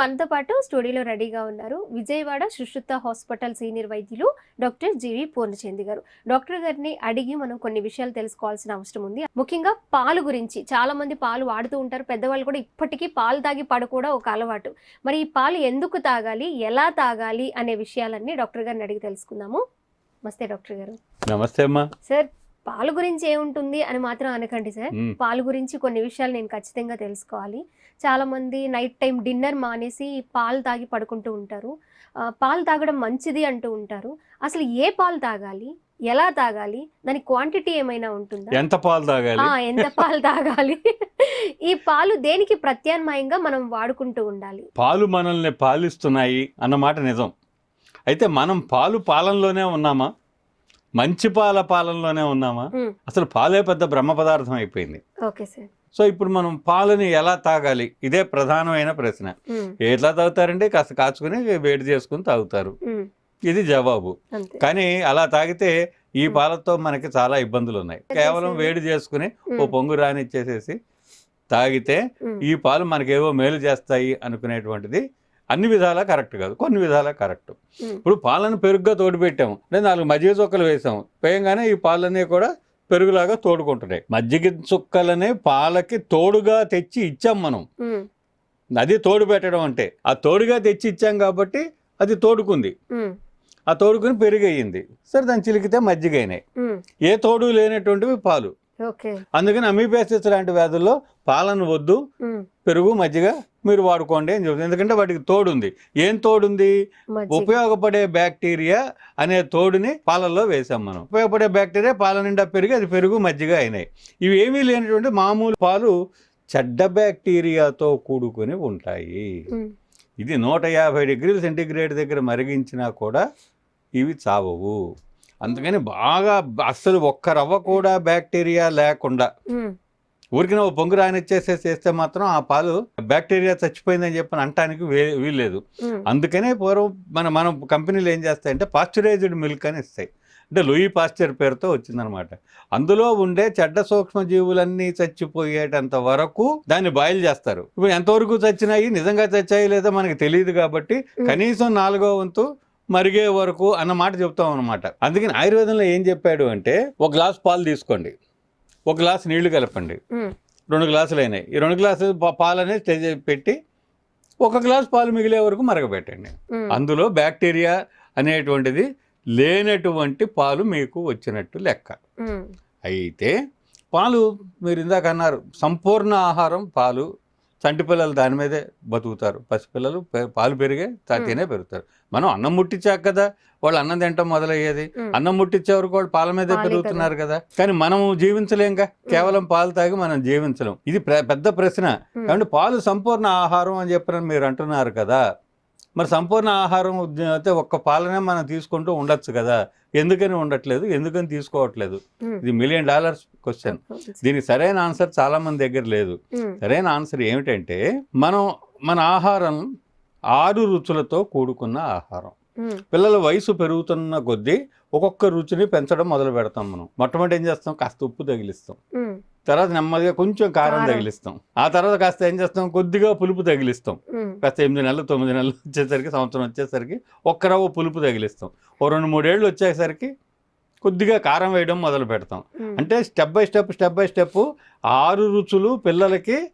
మనతో పాటు స్టూడియోలో రెడీగా ఉన్నారు విజయవాడ సుశ్రుత హాస్పిటల్ సీనియర్ వైద్యులు డాక్టర్ జీవి పూర్ణచంది గారు. డాక్టర్ గారిని అడిగి మనం కొన్ని విషయాలు తెలుసుకోవాల్సిన అవసరం ఉంది. ముఖ్యంగా పాలు గురించి చాలా మంది పాలు వాడుతూ ఉంటారు. పెద్దవాళ్ళు కూడా ఇప్పటికీ పాలు తాగి పడకూడా ఒక అలవాటు. మరి ఈ పాలు ఎందుకు తాగాలి? ఎలా తాగాలి? అనే విషయాలన్నీ డాక్టర్ గారిని అడిగి తెలుసుకుందాము. నమస్తే డాక్టర్ గారు. నమస్తే అమ్మా. సార్ పాలు గురించి ఏముంటుంది అని మాత్రం అనకండి సార్. పాలు గురించి కొన్ని విషయాలు నేను ఖచ్చితంగా తెలుసుకోవాలి. చాలా మంది నైట్ టైం డిన్నర్ మానేసి పాలు తాగి పడుకుంటూ ఉంటారు. పాలు తాగడం మంచిది అంటూ ఉంటారు. అసలు ఏ పాలు తాగాలి? ఎలా తాగాలి? దాని క్వాంటిటీ ఏమైనా ఉంటుందా? ఎంత పాలు తాగాలి? ఎంత పాలు తాగాలి? ఈ పాలు దేనికి ప్రత్యామ్నాయంగా మనం వాడుకుంటూ ఉండాలి? పాలు మనల్ని పాలిస్తున్నాయి అన్నమాట నిజం. అయితే మనం పాలు పాలనలోనే ఉన్నామా? మంచి పాల పాలనలోనే ఉన్నామా? అసలు పాలే పెద్ద బ్రహ్మ పదార్థం అయిపోయింది. Okay sir. సో ఇప్పుడు మనం పాలని ఎలా తాగాలి? ఇదే ప్రధానమైన ప్రశ్న. ఎట్లా తాగుతారండి? కాస్త కాచుకుని వేడి చేసుకుని తాగుతారు. ఇది జవాబు. కానీ అలా తాగితే ఈ. పాలతో మనకి చాలా ఇబ్బందులు ఉన్నాయి కేవలం వేడి చేసుకుని ఓ పొంగు రానిచ్చేసేసి తాగితే ఈ పాలు మనకేవో మేలు చేస్తాయి అనుకునేటువంటిది అన్ని విధాలా కరెక్ట్ కాదు. కొన్ని విధాలా కరెక్ట్. ఇప్పుడు పాలను పెరుగుగా తోడు పెట్టాము. లేదా నాలుగు మజ్జిగ చుక్కలు వేసాము. వేయంగానే ఈ పాలన్నీ కూడా పెరుగులాగా తోడుకుంటున్నాయి. మజ్జిగ చుక్కలనే పాలకి తోడుగా తెచ్చి ఇచ్చాం మనం. అది తోడు పెట్టడం అంటే. ఆ తోడుగా తెచ్చి ఇచ్చాం కాబట్టి అది తోడుకుంది. ఆ తోడుకుని పెరుగయ్యింది. సరే దాన్ని చిలికితే మజ్జిగ అయినాయి. ఉమ్, ఏ తోడు లేనటువంటివి పాలు. అందుకని అమీబేసిస్ లాంటి వ్యాధుల్లో పాలను వద్దు పెరుగు మజ్జిగ మీరు వాడుకోండి అని చెప్తుంది ఎందుకంటే వాటికి తోడుంది. ఏం తోడుంది? ఉపయోగపడే బ్యాక్టీరియా అనే తోడుని పాలల్లో వేసాం మనం. ఉపయోగపడే బ్యాక్టీరియా పాల నిండా పెరిగి అది పెరుగు మజ్జిగ అయినాయి. ఇవి ఏమీ లేనటువంటి మామూలు పాలు చెడ్డ బ్యాక్టీరియాతో కూడుకొని ఉంటాయి. ఇది నూట యాభై డిగ్రీల సెంటీగ్రేడ్ దగ్గర మరిగించినా కూడా ఇవి చావవు. అందుకని బాగా అస్సలు ఒక్క రవ్వ కూడా బ్యాక్టీరియా లేకుండా ఉమ్, ఊరికి నువ్వు పొంగు రానిచ్చేసేసి చేస్తే మాత్రం ఆ పాలు బ్యాక్టీరియా చచ్చిపోయిందని చెప్పని అంటానికి వే వీల్లేదు. అందుకనే పూర్వం మన మన కంపెనీలు ఏం చేస్తాయంటే పాశ్చరైజ్డ్ మిల్క్ అని ఇస్తాయి. అంటే లూయి పాశ్చర్ పేరుతో వచ్చిందనమాట. అందులో ఉండే చెడ్డ సూక్ష్మజీవులన్నీ చచ్చిపోయేటంత వరకు దాన్ని బాయిల్ చేస్తారు. ఇప్పుడు ఎంతవరకు చచ్చినాయి? నిజంగా చచ్చాయి లేదా మనకి తెలియదు కాబట్టి కనీసం నాలుగో వంతు మరిగే వరకు అన్న మాట చెప్తాం అనమాట అందుకని ఆయుర్వేదంలో ఏం చెప్పాడు అంటే ఒక గ్లాస్ పాలు తీసుకోండి. ఒక గ్లాస్ నీళ్ళు కలపండి. రెండు గ్లాసులు అయినాయి. ఈ రెండు గ్లాసులు పాలు అనేది పెట్టి ఒక గ్లాస్ పాలు మిగిలే వరకు మరగబెట్టండి. అందులో బ్యాక్టీరియా అనేటువంటిది లేనటువంటి పాలు మీకు వచ్చినట్టు లెక్క. అయితే పాలు మీరు ఇందాక అన్నారు సంపూర్ణ ఆహారం పాలు చంటి పిల్లలు దాని మీదే బతుకుతారు. పసిపిల్లలు పాలు పెరిగే తినే పెరుగుతారు. మనం అన్నం ముట్టించాక కదా వాళ్ళు అన్నం తింటాం మొదలయ్యేది. అన్నం ముట్టించే వరకు వాళ్ళు పాల మీదే పెరుగుతున్నారు కదా. కానీ మనం జీవించలేంగా. కేవలం పాలు తాగి మనం జీవించలేం. ఇది పెద్ద ప్రశ్న. కాబట్టి పాలు సంపూర్ణ ఆహారం అని చెప్పని మీరు అంటున్నారు కదా. మరి సంపూర్ణ ఆహారం అయితే ఒక్క పాలనే మనం తీసుకుంటూ ఉండొచ్చు కదా. ఎందుకని ఉండట్లేదు? ఎందుకని తీసుకోవట్లేదు? ఇది మిలియన్ డాలర్స్ క్వశ్చన్ దీనికి సరైన ఆన్సర్ చాలా మంది దగ్గర లేదు. సరైన ఆన్సర్ ఏమిటంటే మనం మన ఆహారం ఆరు రుచులతో కూడుకున్న ఆహారం. పిల్లల వయసు పెరుగుతున్న కొద్దీ ఒక్కొక్క రుచిని పెంచడం మొదలు పెడతాం మనం. మొట్టమొదటి ఏం చేస్తాం? కాస్త ఉప్పు తగిలిస్తాం. తర్వాత నెమ్మదిగా కొంచెం కారం. తగిలిస్తాం. ఆ తర్వాత కాస్త ఏం చేస్తాం? కొద్దిగా పులుపు తగిలిస్తాం. కాస్త ఎనిమిది నెలలు తొమ్మిది నెలలు వచ్చేసరికి సంవత్సరం వచ్చేసరికి ఒక్క రవ్వ పులుపు తగిలిస్తాం. ఓ రెండు మూడేళ్ళు వచ్చేసరికి కొద్దిగా కారం వేయడం మొదలు పెడతాం. అంటే step by step step by step ఆరు రుచులు పిల్లలకి.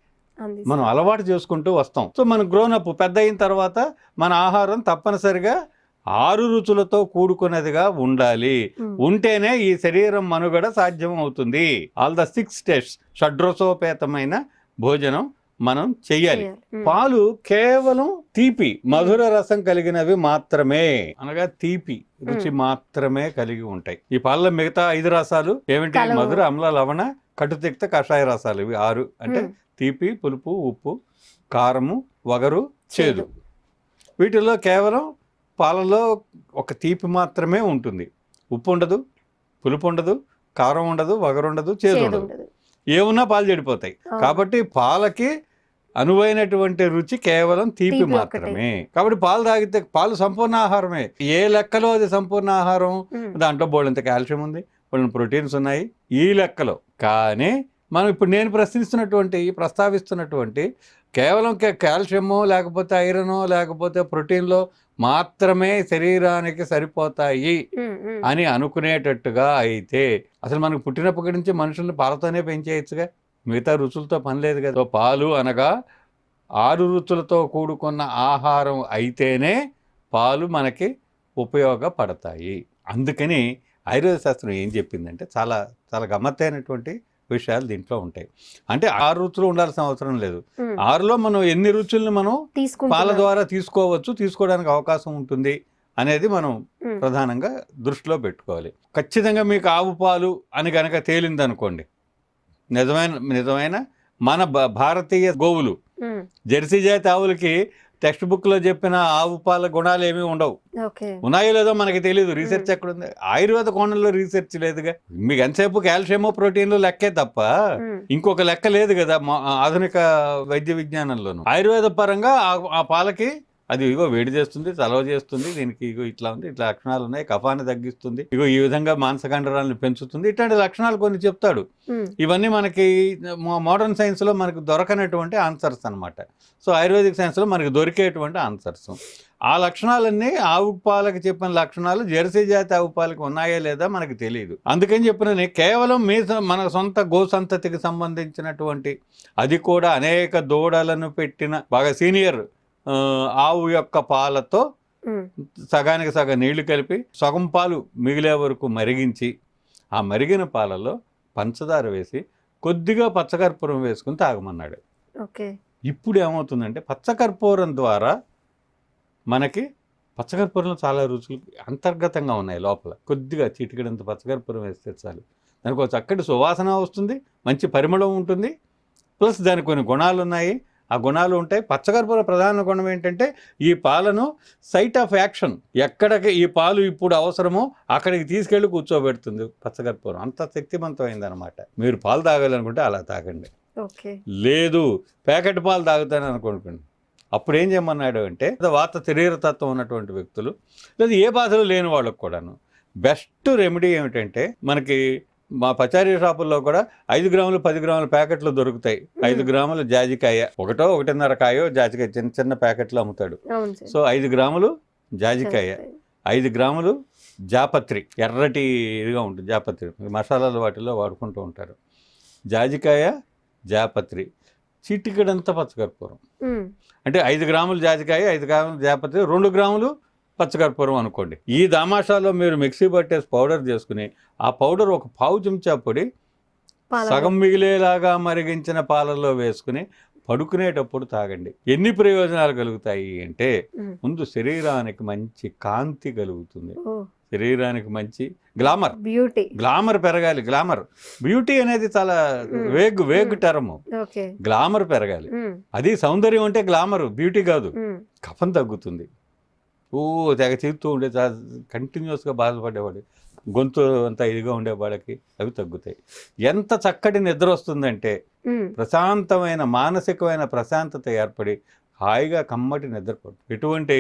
మనం అలవాటు చేసుకుంటూ వస్తాం. సో మనం గ్రోనప్ పెద్ద అయిన తర్వాత మన ఆహారం తప్పనిసరిగా ఆరు రుచులతో కూడుకున్నదిగా ఉండాలి. ఉంటేనే ఈ శరీరం మనుగడ సాధ్యం అవుతుంది ఆల్ ద సిక్స్ స్టెప్స్ షడ్రసోపేతమైన భోజనం మనం చెయ్యాలి. పాలు కేవలం తీపి మధుర రసం కలిగినవి మాత్రమే. అనగా తీపి రుచి మాత్రమే కలిగి ఉంటాయి. ఈ పాలలో మిగతా ఐదు రసాలు ఏమిటి. మధుర అమ్ల లవణ కటుతిక్త కషాయ రసాలు ఇవి ఆరు. అంటే తీపి పులుపు ఉప్పు కారము వగరు చేదు. వీటిల్లో కేవలం పాలలో ఒక తీపి మాత్రమే ఉంటుంది. ఉప్పు ఉండదు పులుపు ఉండదు కారం ఉండదు వగరు ఉండదు చేదు ఉండదు. ఏమున్నా పాలు చెడిపోతాయి. కాబట్టి పాలకి అనువైనటువంటి రుచి కేవలం తీపి మాత్రమే. కాబట్టి పాలు తాగితే పాలు సంపూర్ణ ఆహారమే. ఏ లెక్కలో అది సంపూర్ణ ఆహారం? దాంట్లో బోళ్ళంత కాల్షియం ఉంది బోళ్ళని ప్రోటీన్స్ ఉన్నాయి ఈ లెక్కలో. కానీ మనం ఇప్పుడు నేను ప్రశ్నిస్తున్నటువంటి ప్రస్తావిస్తున్నటువంటి కేవలం కాల్షియమో లేకపోతే ఐరనో లేకపోతే ప్రోటీన్లో మాత్రమే శరీరానికి సరిపోతాయి. అని అనుకునేటట్టుగా అయితే అసలు మనకు పుట్టినప్పటి నుంచి మనుషుల్ని పాలతోనే పెంచేయచ్చుగా? మిగతా రుచులతో పని లేదు కదా. పాలు అనగా ఆరు రుచులతో కూడుకున్న ఆహారం అయితేనే పాలు మనకి ఉపయోగపడతాయి. అందుకని ఆయుర్వేద శాస్త్రం ఏం చెప్పిందంటే చాలా చాలా గమ్మత్తైనటువంటి విషయాలు దీంట్లో ఉంటాయి అంటే ఆరు రుచులు ఉండాల్సిన అవసరం లేదు. ఆరులో మనం ఎన్ని రుచుల్ని మనం పాల ద్వారా తీసుకోవచ్చు తీసుకోవడానికి అవకాశం ఉంటుంది అనేది మనం. ప్రధానంగా దృష్టిలో పెట్టుకోవాలి ఖచ్చితంగా మీకు ఆవు పాలు అని కనుక తేలింది అనుకోండి నిజమైన నిజమైన మన భారతీయ గోవులు. జెర్సీ జాతి ఆవులకి టెక్స్ట్ బుక్లో చెప్పిన ఆవు పాల గుణాలు ఏమీ ఉండవు. ఉన్నాయో లేదో మనకి తెలియదు రీసెర్చ్ ఎక్కడ ఉంది ఆయుర్వేద కోణంలో రీసెర్చ్ లేదుగా. మీకు ఎంతసేపు కాల్షియమో ప్రోటీన్లు లెక్కే తప్ప. ఇంకొక లెక్క లేదు కదా ఆధునిక వైద్య విజ్ఞానంలోను. ఆయుర్వేద పరంగా ఆ పాలకి అది ఇగో వేడి చేస్తుంది చలవ చేస్తుంది దీనికి ఇగో ఇట్లా ఉంది ఇట్లా లక్షణాలు ఉన్నాయి కఫాన్ని తగ్గిస్తుంది ఇగో ఈ విధంగా మాంసకండరాలను పెంచుతుంది ఇట్లాంటి లక్షణాలు కొన్ని చెప్తాడు. ఇవన్నీ మనకి మోడర్న్ సైన్స్లో మనకు దొరకనటువంటి ఆన్సర్స్ అన్నమాట. సో ఆయుర్వేదిక్ సైన్స్లో మనకి దొరికేటువంటి ఆన్సర్స్ ఆ లక్షణాలన్నీ ఆవు పాలకి చెప్పిన లక్షణాలు జెర్సీ జాతి ఆవు పాలకి ఉన్నాయా లేదా మనకి తెలియదు అందుకని చెప్పిన కేవలం మీ మన సొంత గో సంతతికి సంబంధించినటువంటి అది కూడా అనేక దూడలను పెట్టిన బాగా సీనియర్ ఆవు యొక్క పాలతో. సగానికి సగం నీళ్ళు కలిపి సగం పాలు మిగిలే వరకు మరిగించి ఆ మరిగిన పాలలో పంచదార వేసి కొద్దిగా పచ్చకర్పూరం వేసుకుని తాగమన్నాడు. ఓకే. ఇప్పుడు ఏమవుతుందంటే పచ్చకర్పూరం ద్వారా మనకి పచ్చకర్పూరంలో చాలా రుచులు అంతర్గతంగా ఉన్నాయి లోపల. కొద్దిగా చిటికెడంత పచ్చకర్పూరం వేస్తే చాలు. దానికి ఒక చక్కటి సువాసన వస్తుంది మంచి పరిమళం ఉంటుంది ప్లస్ దానికి కొన్ని గుణాలు ఉన్నాయి ఆ గుణాలు ఉంటాయి. పచ్చకర్పూర ప్రధాన గుణం ఏంటంటే ఈ పాలను సైట్ ఆఫ్ యాక్షన్ ఎక్కడికి ఈ పాలు ఇప్పుడు అవసరమో అక్కడికి తీసుకెళ్ళి కూర్చోబెడుతుంది పచ్చకర్పూరం అంత శక్తివంతమైంది అనమాట మీరు పాలు తాగాలనుకుంటే అలా తాగండి. ఓకే. లేదు ప్యాకెట్ పాలు తాగుతాను అనుకోండి అప్పుడు ఏం చేయమన్నాడు అంటే వాత శరీరతత్వం ఉన్నటువంటి వ్యక్తులు లేదా ఏ బాధలు లేని వాళ్ళకు కూడాను బెస్ట్ రెమెడీ ఏమిటంటే మనకి మా పచారీ షాపుల్లో కూడా ఐదు గ్రాములు పది గ్రాముల ప్యాకెట్లు దొరుకుతాయి. ఐదు గ్రాముల జాజికాయ. ఒకటో ఒకటిన్నర కాయో జాజికాయ చిన్న చిన్న ప్యాకెట్లు అమ్ముతాడు. సో ఐదు గ్రాములు జాజికాయ. ఐదు గ్రాములు జాపత్రి. ఎర్రటి ఇదిగా ఉంటుంది జాపత్రి. మసాలాలు వాటిలో వాడుకుంటూ ఉంటారు. జాజికాయ జాపత్రి. చిటికెడంత పచ్చకర్పూరం. అంటే ఐదు గ్రాములు జాజికాయ ఐదు గ్రాములు జాపత్రి రెండు గ్రాములు పచ్చకర్పూరం అనుకోండి. ఈ దామాషాలో మీరు మిక్సీ పట్టేసి పౌడర్ చేసుకుని ఆ పౌడర్ ఒక పావు చెంచా పొడి సగం మిగిలేలాగా మరిగించిన పాలల్లో వేసుకుని పడుకునేటప్పుడు తాగండి. ఎన్ని ప్రయోజనాలు కలుగుతాయి అంటే. ముందు శరీరానికి మంచి కాంతి కలుగుతుంది. శరీరానికి మంచి గ్లామర్. బ్యూటీ. గ్లామర్ పెరగాలి. గ్లామర్. బ్యూటీ అనేది చాలా. Vague vague. టర్మ్. గ్లామర్ పెరగాలి. అది సౌందర్యం అంటే గ్లామర్. బ్యూటీ కాదు. కఫం తగ్గుతుంది. ఓ తెగ తీరుతూ ఉండే కంటిన్యూస్గా బాధపడేవాడు. గొంతు అంతా ఇదిగా ఉండే వాళ్ళకి అవి తగ్గుతాయి. ఎంత చక్కటి నిద్ర వస్తుందంటే. ప్రశాంతమైన మానసికమైన ప్రశాంతత ఏర్పడి హాయిగా కమ్మటి నిద్రపోతుంది ఎటువంటి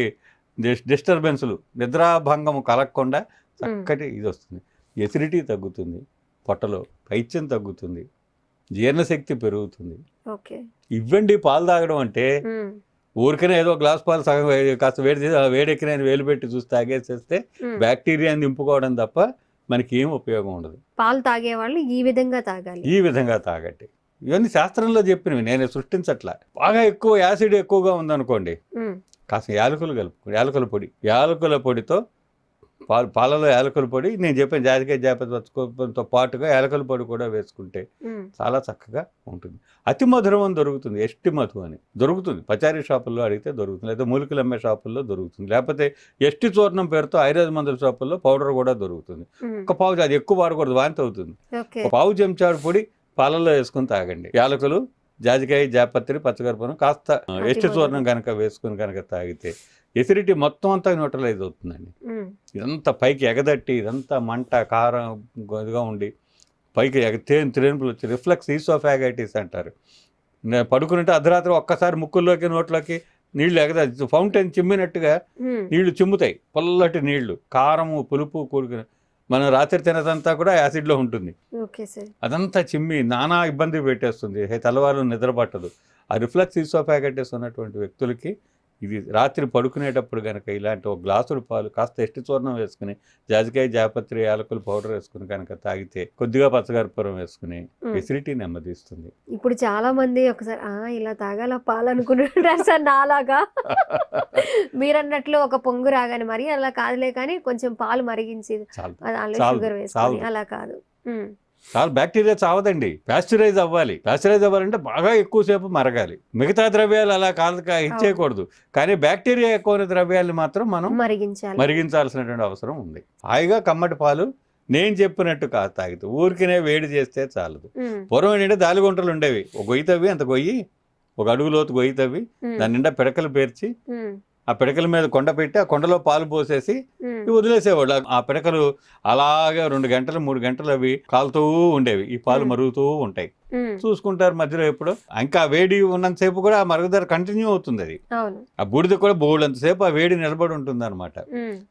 డిస్ డిస్టర్బెన్స్లు నిద్రాభంగము కలగకుండా చక్కటి ఇది వస్తుంది ఎసిడిటీ తగ్గుతుంది పొట్టలో పైత్యం తగ్గుతుంది జీర్ణశక్తి పెరుగుతుంది. ఇవ్వండి పాలు తాగడం అంటే. ఊరికనే ఏదో గ్లాస్ పాలు సగం కాస్త వేడి చేసి వేడెక్కిన వేలు పెట్టి చూసి తాగేసేస్తే ఉమ్. బ్యాక్టీరియాని నింపుకోవడం తప్ప మనకి ఏం ఉపయోగం ఉండదు. పాలు తాగే వాళ్ళు ఈ విధంగా తాగాలి. ఈ విధంగా తాగండి. ఇవన్నీ శాస్త్రంలో చెప్పినవి నేను సృష్టించట్లా. బాగా ఎక్కువ యాసిడ్ ఎక్కువగా ఉందనుకోండి. కాస్త యాలకులు కలుపు యాలకుల పొడి. యాలకుల పొడితో పాలు పాలలో యాలకుల పొడి నేను చెప్పిన జాతికాయ జాపతి పచ్చుకోతో పాటుగా యాలకుల పొడి కూడా వేసుకుంటే. చాలా చక్కగా ఉంటుంది. అతి మధురం అని దొరుకుతుంది ఎష్టి మధు అని. దొరుకుతుంది. పచారీ షాపుల్లో అడిగితే దొరుకుతుంది లేదా మూలికలు అమ్మే షాపుల్లో దొరుకుతుంది. లేకపోతే ఎష్టి చూర్ణం పేరుతో ఆయుర్వేద మందుల షాపుల్లో పౌడర్ కూడా దొరుకుతుంది. ఒక పావు అది ఎక్కువ వాడకూడదు వాంతి అవుతుంది. ఒక పావు చెంచాడు పొడి పాలల్లో వేసుకుని తాగండి. యాలకులు జాజికాయ జాపత్రి పచ్చకర్పూరం కాస్త ఎష్టి చూర్ణం కనుక వేసుకుని కనుక తాగితే ఎసిడిటీ మొత్తం అంతా న్యూట్రలైజ్ అవుతుందండి. ఇదంతా పైకి ఎగదట్టి ఇదంతా మంట కారం ఇదిగా ఉండి పైకి ఎగ తేను త్రేనుపులు వచ్చి రిఫ్లెక్స్ ఈసోఫాగైటిస్ అంటారు. నేను పడుకునింటే అర్ధరాత్రి ఒక్కసారి ముక్కుల్లోకి నోట్లోకి నీళ్ళు ఎగద ఫౌంటైన్ చిమ్మినట్టుగా. నీళ్ళు చిమ్ముతాయి. పొల్లటి నీళ్ళు కారము పులుపు కూడుకుని మనం రాత్రి తినదంతా కూడా యాసిడ్లో ఉంటుంది. అదంతా చిమ్మి నానా ఇబ్బంది పెట్టేస్తుంది. తెల్లవారు నిద్ర పట్టదు. ఆ రిఫ్లెక్స్ ఈసోఫాగటిస్ ఉన్నటువంటి వ్యక్తులకి ఇది రాత్రి పడుకునేటప్పుడు కనుక ఇలాంటి ఒక గ్లాసుడు పాలు కాస్త ఎష్టి చూర్ణం వేసుకుని జాజికాయ జాపత్రి యాలకులు పౌడర్ వేసుకుని కనుక తాగితే కొద్దిగా పచ్చకర్పూరం వేసుకుని. ఎసిడిటీ నెమ్మదిస్తుంది. ఇప్పుడు చాలా మంది ఒకసారి ఆ ఇలా తాగాల పాలు అనుకుంటుంటారు సార్ నాలాగా. మీరు అన్నట్లు ఒక పొంగు రాగానే మరి అలా కాదులే కానీ కొంచెం పాలు మరిగించి. అలా కాదు. చాలా బ్యాక్టీరియా చావదండి. ప్యాస్చరైజ్ అవ్వాలి. ప్యాస్చరైజ్ అవ్వాలంటే బాగా ఎక్కువసేపు మరగాలి. మిగతా ద్రవ్యాలు అలా కాదు ఇచ్చేయకూడదు. కానీ బ్యాక్టీరియా ఎక్కువ ఉన్న ద్రవ్యాలు మాత్రం మనం మరిగించాలి. మరిగించాల్సినటువంటి అవసరం ఉంది. హాయిగా కమ్మటి పాలు నేను చెప్పినట్టు కాదు తాగితే ఊరికినే వేడి చేస్తే చాలదు. పూర్వం ఏంటంటే దాలిగుంటలు ఉండేవి. ఒక గొయ్యి తవ్వి అంత గొయ్యి ఒక అడుగు లోతు గొయ్యి తవ్వి దాని నిండా పిడకలు పేర్చి ఆ పిడకల మీద కొండ పెట్టి ఆ కొండలో పాలు పోసేసి వదిలేసేవాళ్ళు. ఆ పిడకలు అలాగే రెండు గంటలు మూడు గంటలు అవి కాలుతూ ఉండేవి. ఈ పాలు. మరుగుతూ ఉంటాయి. చూసుకుంటారు మధ్యలో ఎప్పుడు. ఇంకా వేడి ఉన్నంతసేపు కూడా ఆ మరుగుదల కంటిన్యూ అవుతుంది అది. ఆ బూడిద కూడా బోళ్ళంతసేపు ఆ వేడి నిలబడి ఉంటుంది అనమాట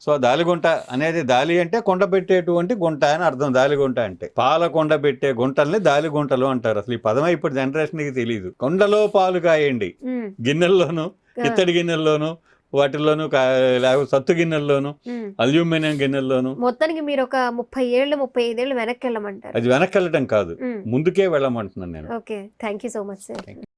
సో దాలిగుంట అనేది దాలి అంటే కొండ పెట్టేటువంటి గుంట అని అర్థం. దాలిగుంట అంటే పాల కొండ పెట్టే గుంటల్ని దాలిగుంటలు అంటారు. అసలు ఈ పదమే ఇప్పుడు జనరేషన్కి తెలియదు కొండలో పాలు కాయండి. గిన్నెల్లోను ఇత్తడి గిన్నెల్లోను వాటిల్లోను లేకపోతే సత్తు గిన్నెల్లోను. అల్యూమినియం గిన్నెల్లోను. మొత్తానికి మీరు ఒక ముప్పై ఏళ్ళు ముప్పై ఐదేళ్ళు వెనక్కి వెళ్ళమంటారు అది వెనక్కి వెళ్ళటం కాదు ముందుకే వెళ్ళమంటున్నాను నేను. Okay. Thank you so much sir.